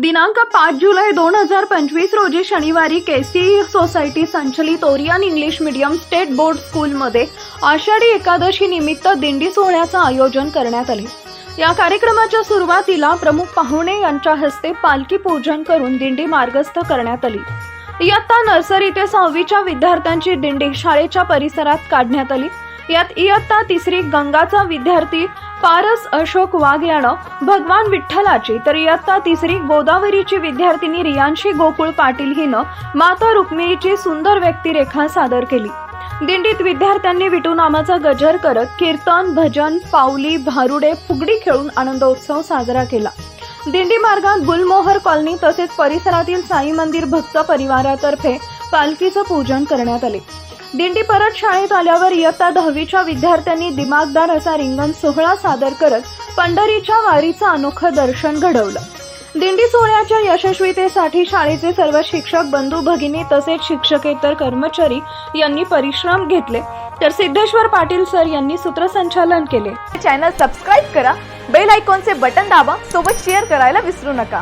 दिनांक पाच जुलै दोन हजार पंचवीस रोजी शनिवारी केसी सोसायटी संचलित Orion English medium state board स्कूलमध्ये आषाढी एकादशी निमित्त दिंडी सोहळ्याचं आयोजन करण्यात आले. या कार्यक्रमाच्या सुरुवातीला प्रमुख पाहुणे यांच्या हस्ते पालखी पूजन करून दिंडी मार्गस्थ करण्यात आली. इयत्ता नर्सरी ते सहावीच्या विद्यार्थ्यांची दिंडी शाळेच्या परिसरात काढण्यात आली. यात इयत्ता तिसरी गंगाचा विद्यार्थी पारस अशोक वाघ यानं भगवान विठ्ठलाची तर इयत्ता तिसरी गोदावरीची विद्यार्थिनी रियांशी गोकुळ पाटील हिनं माता रुक्मिणीची सुंदर व्यक्तिरेखा सादर केली. दिंडीत विद्यार्थ्यांनी विटू नामाचा गजर करत कीर्तन भजन पावली भारुडे फुगडी खेळून आनंदोत्सव साजरा केला. दिंडी मार्गात गुलमोहर कॉलनी तसेच परिसरातील साई मंदिर भक्त परिवारातर्फे पालखीचं पूजन करण्यात आले. दिंडी परत शाळेत आल्यावर इयत्ता दहावीच्या विद्यार्थ्यांनी दिमागदार असा रिंगण सोहळा सादर करत पंढरीच्या वारीचं अनोखं दर्शन घडवलं. दिंडी सोहळ्याच्या यशस्वीतेसाठी शाळेचे सर्व शिक्षक बंधू भगिनी तसेच शिक्षकेतर कर्मचारी यांनी परिश्रम घेतले. तर सिद्धेश्वर पाटील सर यांनी सूत्रसंचालन केले. चॅनल सबस्क्राईब करा बेल आयकॉनचे बटन दाबा सोबत शेअर करायला विसरू नका.